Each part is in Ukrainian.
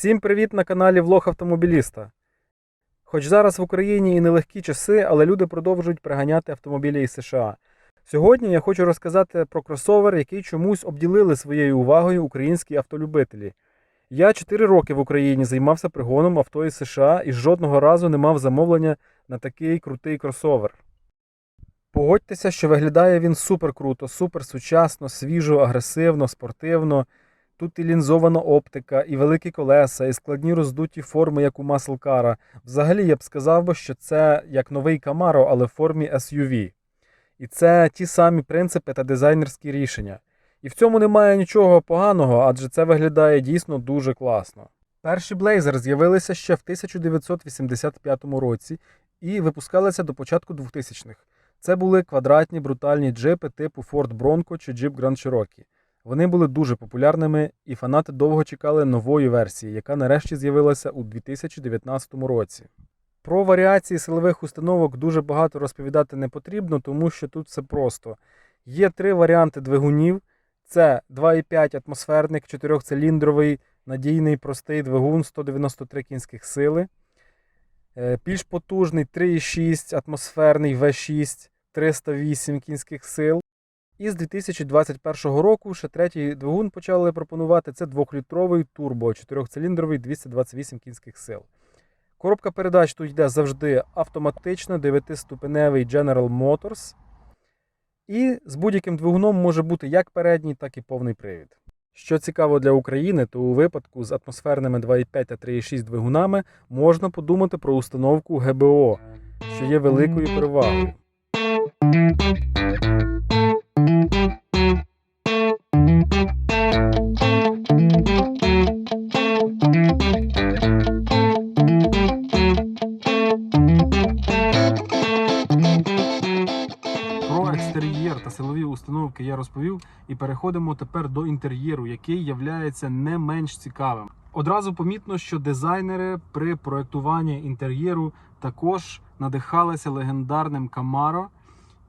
Всім привіт на каналі Влог Автомобіліста. Хоч зараз в Україні і нелегкі часи, але люди продовжують приганяти автомобілі із США. Сьогодні я хочу розказати про кросовер, який чомусь обділили своєю увагою українські автолюбителі. Я 4 роки в Україні займався пригоном авто із США і жодного разу не мав замовлення на такий крутий кросовер. Погодьтеся, що виглядає він супер круто, супер сучасно, свіжо, агресивно, спортивно. Тут і лінзована оптика, і великі колеса, і складні роздуті форми, як у маслкара. Взагалі я б сказав що це як новий Camaro, але в формі SUV. І це ті самі принципи та дизайнерські рішення. І в цьому немає нічого поганого, адже це виглядає дійсно дуже класно. Перші Blazer з'явилися ще в 1985 році і випускалися до початку 2000-х. Це були квадратні брутальні джипи типу Ford Bronco чи Jeep Grand Cherokee. Вони були дуже популярними, і фанати довго чекали нової версії, яка нарешті з'явилася у 2019 році. Про варіації силових установок дуже багато розповідати не потрібно, тому що тут все просто. Є три варіанти двигунів: це 2,5 атмосферник, 4-циліндровий, надійний простий двигун 193 кінських сили. Е, Більш потужний 3,6 атмосферний V6 308 кінських сил. І з 2021 року ще третій двигун почали пропонувати. Це 2-літровий турбо, 4-циліндровий 228 кінських сил. Коробка передач тут йде завжди автоматично, 9-ступеневий General Motors. І з будь-яким двигуном може бути як передній, так і повний привід. Що цікаво для України, то у випадку з атмосферними 2,5 та 3,6 двигунами можна подумати про установку ГБО, що є великою перевагою. Силові установки я розповів, і переходимо тепер до інтер'єру, який являється не менш цікавим. Одразу помітно, що дизайнери при проектуванні інтер'єру також надихалися легендарним Camaro.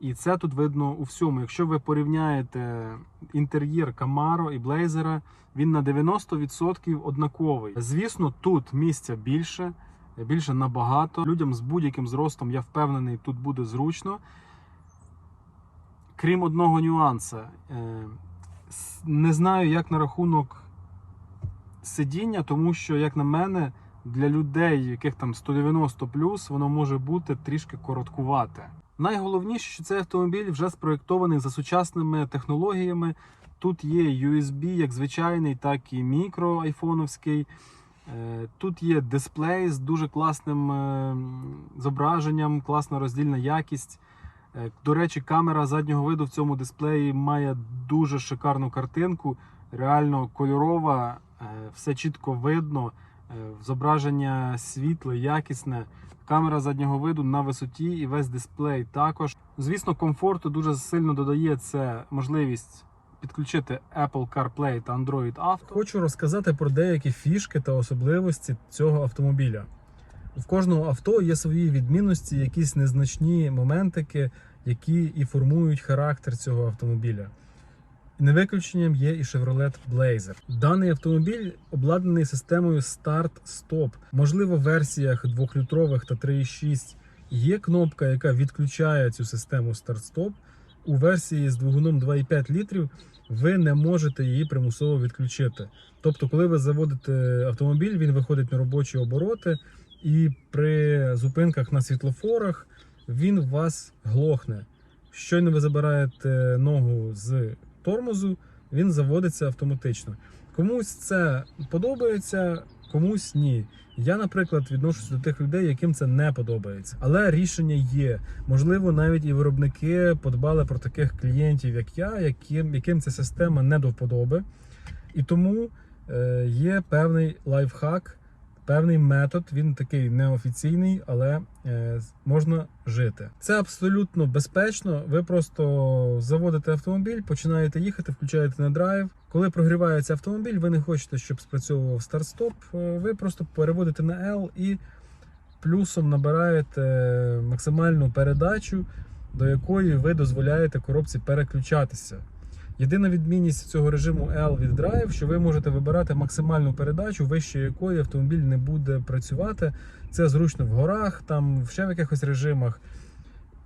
І це тут видно у всьому. Якщо ви порівняєте інтер'єр Camaro і Blazer, він на 90% однаковий. Звісно, тут місця більше, більше набагато. Людям з будь-яким зростом, я впевнений, тут буде зручно. Крім одного нюансу, Е, не знаю, як на рахунок сидіння, тому що, як на мене, для людей, яких там 190 воно може бути трішки короткувате. Найголовніше, що цей автомобіль вже спроєктований за сучасними технологіями. Тут є USB, як звичайний, так і мікро айфоновський. Е, Тут є дисплей з дуже класним е, зображенням, класна роздільна якість. Е, До речі, камера заднього виду в цьому дисплеї має дуже шикарну картинку, реально кольорова, все чітко видно, зображення світле, якісне. Камера заднього виду на висоті і весь дисплей також. Звісно, комфорту дуже сильно додає це можливість підключити Apple CarPlay та Android Auto. Хочу розказати про деякі фішки та особливості цього автомобіля. В кожного авто є свої відмінності, якісь незначні моментики, які і формують характер цього автомобіля. Не виключенням є і Chevrolet Blazer. Даний автомобіль обладнаний системою Start-Stop. Можливо, в версіях 2-літрових та 3,6 є кнопка, яка відключає цю систему Start-Stop. У версії з двигуном 2,5 літрів ви не можете її примусово відключити. Тобто, коли ви заводите автомобіль, він виходить на робочі обороти, і при зупинках на світлофорах він вас глохне. Щойно ви забираєте ногу з тормозу, він заводиться автоматично. Комусь це подобається, комусь ні. Я, наприклад, відношуся до тих людей, яким це не подобається. Але рішення є. Можливо, навіть і виробники подбали про таких клієнтів, як я, яким, яким ця система не до вподоби. І тому е, є певний лайфхак, певний метод. Він такий неофіційний, але е, можна жити. Це абсолютно безпечно. Ви просто заводите автомобіль, починаєте їхати, включаєте на драйв. Коли прогрівається автомобіль, ви не хочете, щоб спрацьовував старт-стоп. е, Ви просто переводите на L і плюсом набираєте максимальну передачу, до якої ви дозволяєте коробці переключатися. Єдина відмінність цього режиму L від Drive, що ви можете вибирати максимальну передачу, вище якої автомобіль не буде працювати. Це зручно в горах, там ще в якихось режимах.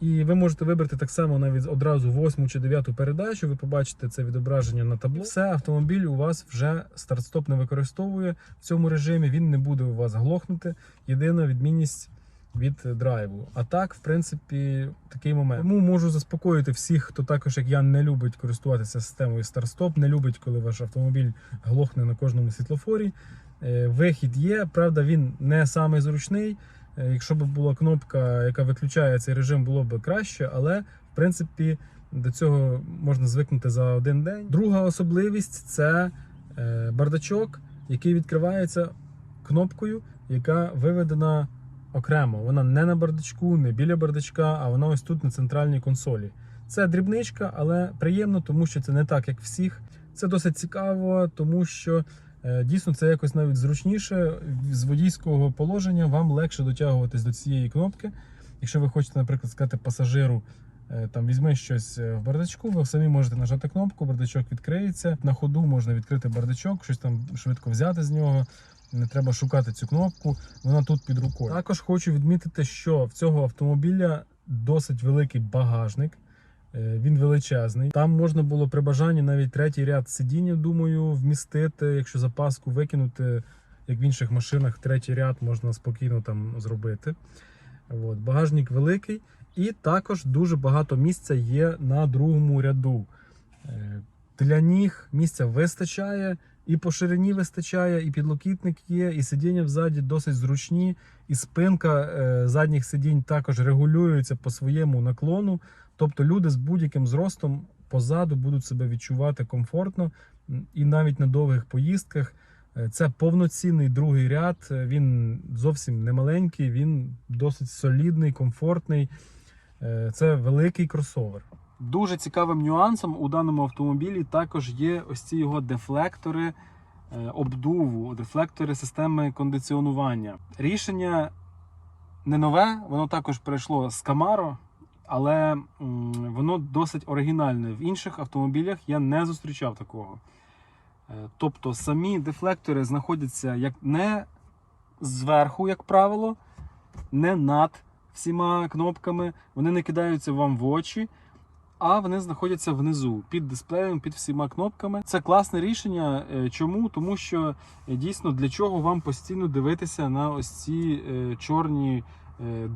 І ви можете вибрати так само навіть одразу восьму чи дев'яту передачу. Ви побачите це відображення на табло. Все, автомобіль у вас вже старт-стоп не використовує в цьому режимі. Він не буде у вас глохнути. Єдина відмінність від драйву. А так, в принципі, такий момент. Тому можу заспокоїти всіх, хто також, як я, не любить користуватися системою старт-стоп, не любить, коли ваш автомобіль глохне на кожному світлофорі. Е, Вихід є, правда, він не самий зручний. Е, Якщо б була кнопка, яка виключає цей режим, було б краще, але в принципі до цього можна звикнути за один день. Друга особливість це е, бардачок, який відкривається кнопкою, яка виведена окремо. Вона не на бардачку, не біля бардачка, а вона ось тут на центральній консолі. Це дрібничка, але приємно, тому що це не так, як всіх. Це досить цікаво, тому що е, дійсно це якось навіть зручніше. З водійського положення вам легше дотягуватись до цієї кнопки. Якщо ви хочете, наприклад, сказати пасажиру, е, там візьми щось е, в бардачку, ви самі можете нажати кнопку, бардачок відкриється. На ходу можна відкрити бардачок, щось там швидко взяти з нього. Не треба шукати цю кнопку, вона тут під рукою. Також хочу відмітити, що в цього автомобіля досить великий багажник. Е, Він величезний. Там можна було при бажанні навіть третій ряд сидіння, думаю, вмістити, якщо запаску викинути, як в інших машинах, третій ряд можна спокійно там зробити. От, багажник великий, і також дуже багато місця є на другому ряду. Е, Для ніг місця вистачає, і по ширині вистачає, і підлокітник є, і сидіння взаді досить зручні, і спинка е, задніх сидінь також регулюється по своєму наклону. Тобто люди з будь-яким зростом позаду будуть себе відчувати комфортно і навіть на довгих поїздках. Е, Це повноцінний другий ряд. е, Він зовсім не маленький, він досить солідний, комфортний. Це великий кросовер. Дуже цікавим нюансом у даному автомобілі також є ось ці його дефлектори е, обдуву, дефлектори системи кондиціонування. Рішення не нове, воно також прийшло з Camaro, але воно досить оригінальне. В інших автомобілях я не зустрічав такого. Е, Тобто самі дефлектори знаходяться як не зверху, як правило, не над всіма кнопками, вони не кидаються вам в очі, а вони знаходяться внизу під дисплеєм, під всіма кнопками. Це класне рішення. Е, Чому? Тому що е, дійсно для чого вам постійно дивитися на ось ці е, чорні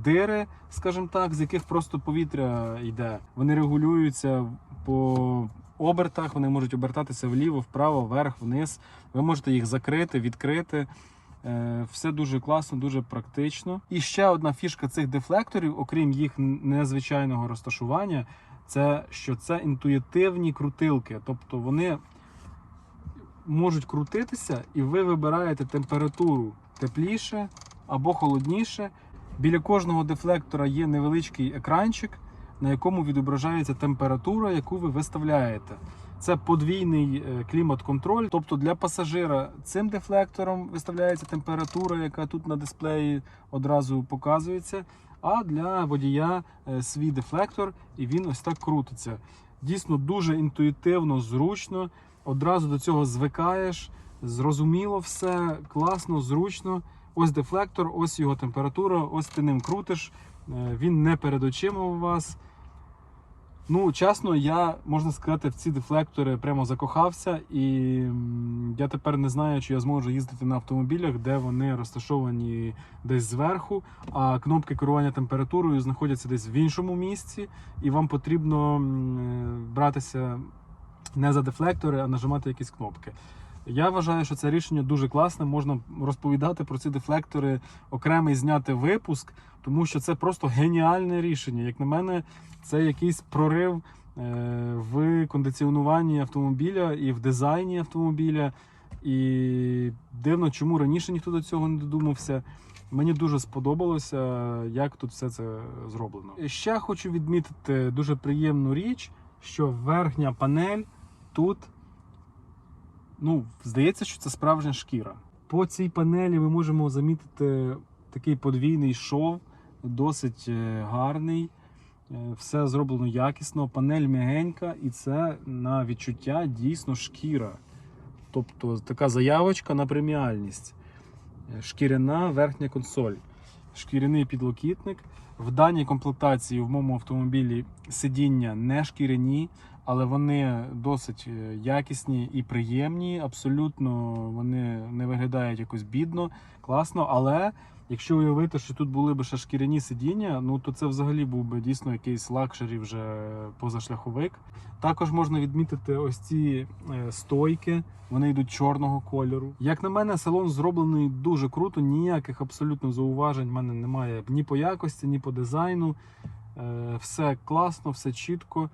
дири, скажімо так, з яких просто повітря йде. Вони регулюються по обертах, вони можуть обертатися вліво, вправо, вверх, вниз. Ви можете їх закрити, відкрити. Все дуже класно, дуже практично. І ще одна фішка цих дефлекторів, окрім їх незвичайного розташування, це що це інтуїтивні крутилки. Тобто вони можуть крутитися, і ви вибираєте температуру тепліше або холодніше. Біля кожного дефлектора є невеличкий екранчик, на якому відображається температура, яку ви виставляєте. Це подвійний е, клімат-контроль. Тобто для пасажира цим дефлектором виставляється температура, яка тут на дисплеї одразу показується. А для водія е, свій дефлектор, і він ось так крутиться. Дійсно дуже інтуїтивно, зручно. Одразу до цього звикаєш. Зрозуміло все, класно, зручно. Ось дефлектор, ось його температура, ось ти ним крутиш. Е, Він не перед очима у вас. Ну, чесно, я можна сказати, в ці дефлектори прямо закохався, і я тепер не знаю, чи я зможу їздити на автомобілях, де вони розташовані десь зверху, а кнопки керування температурою знаходяться десь в іншому місці, і вам потрібно е, братися не за дефлектори, а нажимати якісь кнопки. Я вважаю, що це рішення дуже класне. Можна розповідати про ці дефлектори, окремий зняти випуск, тому що це просто геніальне рішення. Як на мене, це якийсь прорив е, в кондиціонуванні автомобіля і в дизайні автомобіля. І дивно, чому раніше ніхто до цього не додумався. Мені дуже сподобалося, як тут все це зроблено. Ще хочу відмітити дуже приємну річ, що верхня панель тут ну, здається, що це справжня шкіра. По цій панелі ми можемо замітити такий подвійний шов, досить е, гарний. Е, Все зроблено якісно, панель м'ягенька, і це на відчуття дійсно шкіра. Тобто така заявочка на преміальність. Е, Шкіряна верхня консоль, шкіряний підлокітник. В даній комплектації в моєму автомобілі сидіння не шкіряні, але вони досить е, якісні і приємні. Абсолютно вони не виглядають якось бідно, класно. Але якщо уявити, що тут були б ще шкіряні сидіння, ну то це взагалі був би дійсно якийсь лакшері вже позашляховик. Також можна відмітити ось ці е, стойки. Вони йдуть чорного кольору. Як на мене, салон зроблений дуже круто. Ніяких абсолютно зауважень в мене немає ні по якості, ні по дизайну. Е, Все класно, все чітко,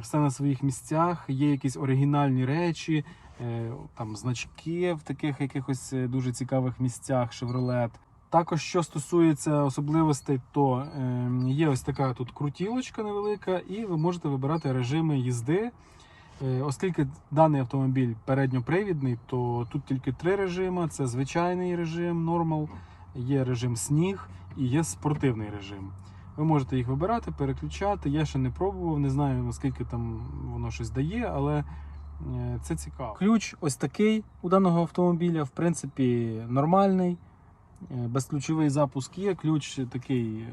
все на своїх місцях. Є якісь оригінальні речі, е, там значки в таких якихось дуже цікавих місцях Chevrolet. Також, що стосується особливостей, то е, є ось така тут крутілочка невелика, і ви можете вибирати режими їзди. Е, Оскільки даний автомобіль передньопривідний, то тут тільки три режими: це звичайний режим, нормал, є режим сніг і є спортивний режим. Ви можете їх вибирати, переключати. Я ще не пробував, не знаю наскільки там воно щось дає, але е, це цікаво. Ключ ось такий у даного автомобіля, в принципі, нормальний. Е, Безключовий запуск є, ключ такий е,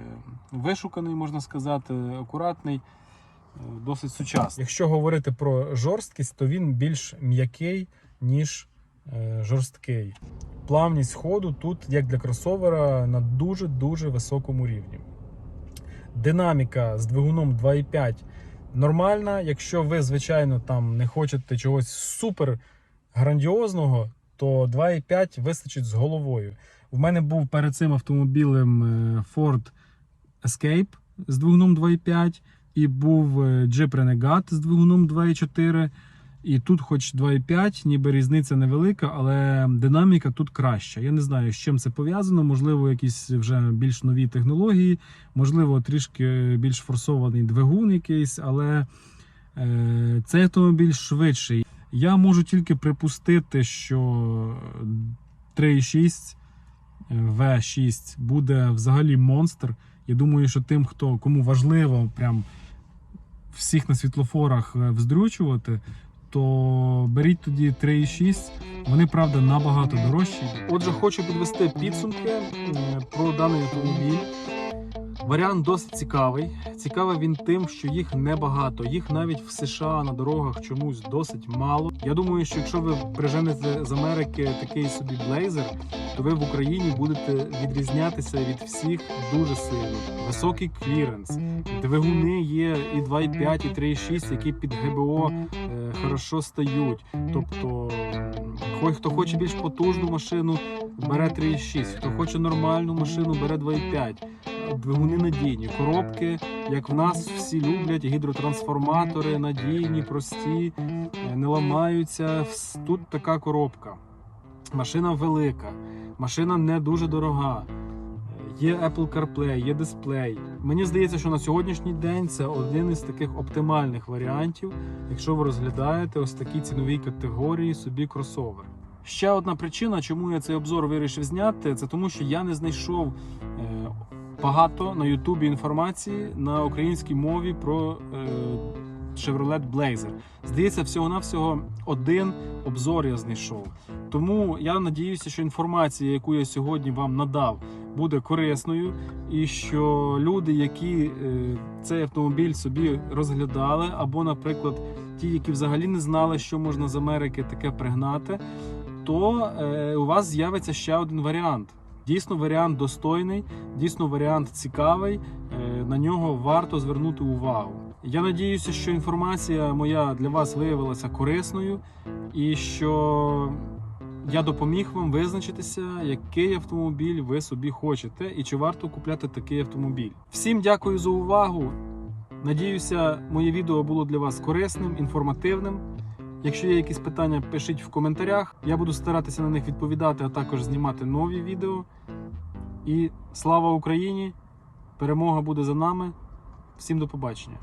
вишуканий, можна сказати, акуратний, е, досить сучасний. Якщо говорити про жорсткість, то він більш м'який, ніж жорсткий. Плавність ходу тут, як для кросовера, на дуже-дуже високому рівні. Динаміка з двигуном 2.5 нормальна. Якщо ви, звичайно, там не хочете чогось супер грандіозного, то 2.5 вистачить з головою. У мене був перед цим автомобілем е, Ford Escape з двигуном 2.5 і був е, Jeep Renegade з двигуном 2.4. І тут, хоч 2.5, ніби різниця невелика, але динаміка тут краща. Я не знаю, з чим це пов'язано. Можливо, якісь вже більш нові технології, можливо, трішки більш форсований двигун якийсь, але е, цей автомобіль швидший. Я можу тільки припустити, що 3.6 е, V6 буде взагалі монстр. Я думаю, що тим, хто кому важливо прям всіх на світлофорах е, вздрючувати, то беріть тоді 3.6. Вони, правда, набагато дорожчі. Отже, хочу підвести підсумки про даний автомобіль. Варіант досить цікавий. Цікавий він тим, що їх небагато. Їх навіть в США на дорогах чомусь досить мало. Я думаю, що якщо ви приженете з Америки такий собі блейзер, то ви в Україні будете відрізнятися від всіх дуже сильно. Високий кліренс, двигуни є і 2,5, і 3,6, які під ГБО е, хорошо стають. Тобто, хой хто хоче більш потужну машину, бере 3,6, хто хоче нормальну машину, бере 2,5. Двигуни надійні, коробки, як в нас всі люблять, гідротрансформатори надійні, прості, е, не ламаються. Тут така коробка. Машина велика, машина не дуже дорога. Є Apple CarPlay, є дисплей. Мені здається, що на сьогоднішній день це один із таких оптимальних варіантів, якщо ви розглядаєте ось такі цінові категорії собі кросовер. Ще одна причина, чому я цей обзор вирішив зняти, це тому, що я не знайшов е, багато на Ютубі інформації на українській мові про е, Chevrolet Blazer. Здається, всього-навсього один обзор я знайшов. Тому я надіюся, що інформація, яку я сьогодні вам надав, буде корисною, і що люди, які е, цей автомобіль собі розглядали, або, наприклад, ті, які взагалі не знали, що можна з Америки таке пригнати, то е, у вас з'явиться ще один варіант. Дійсно, варіант достойний, дійсно варіант цікавий. е, На нього варто звернути увагу. Я надіюся, що інформація моя для вас виявилася корисною, і що я допоміг вам визначитися, який автомобіль ви собі хочете, і чи варто купляти такий автомобіль. Всім дякую за увагу. Надіюся, моє відео було для вас корисним, інформативним. Якщо є якісь питання, пишіть в коментарях. Я буду старатися на них відповідати, а також знімати нові відео. І слава Україні! Перемога буде за нами. Всім до побачення!